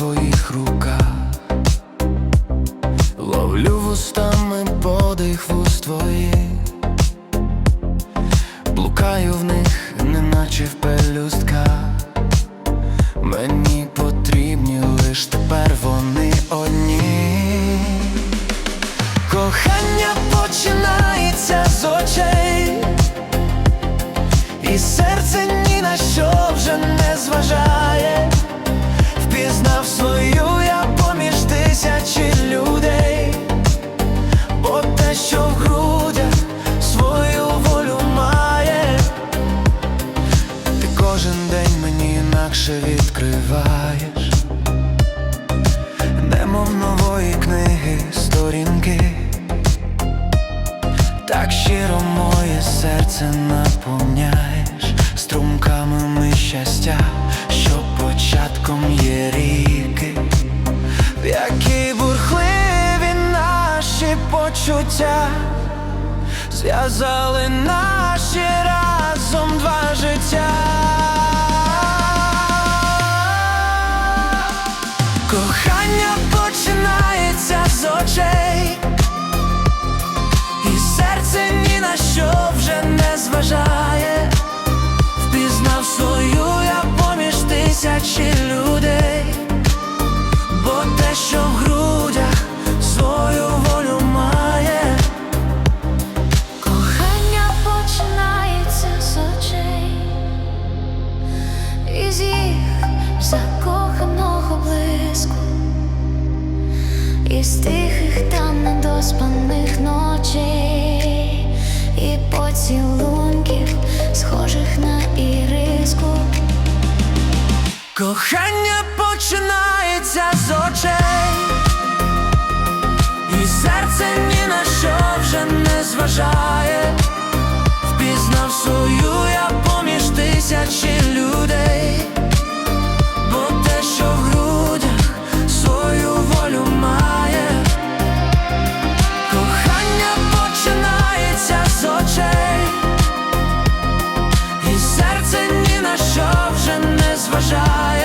твоїх руках, ловлю вустами подих вуст твоїх, блукаю в них, неначе в пелюстках. Мені потрібні лиш тепер вони одні. Кохання починається з очей, і серце ні на що вже не зважає. Впізнав свою я поміж тисячі людей, бо те, що в грудях свою волю має. Ти кожен день мені інакше відкриваєш, немов нової книги сторінки, так щиро моє серце наповняєш. Струмками ми щастя, що початком почуття. Зв'язали наші разом два життя. Кохання починається з очей, і серце ні на що вже не зважає. Впізнав свою я поміж тисячі блиску, із тихих та недоспаних ночей, і поцілунків, схожих на іриску. Кохання починається з очей, і серце ні на що вже не зважає. Впізнав свою я поміж тисячі бажає.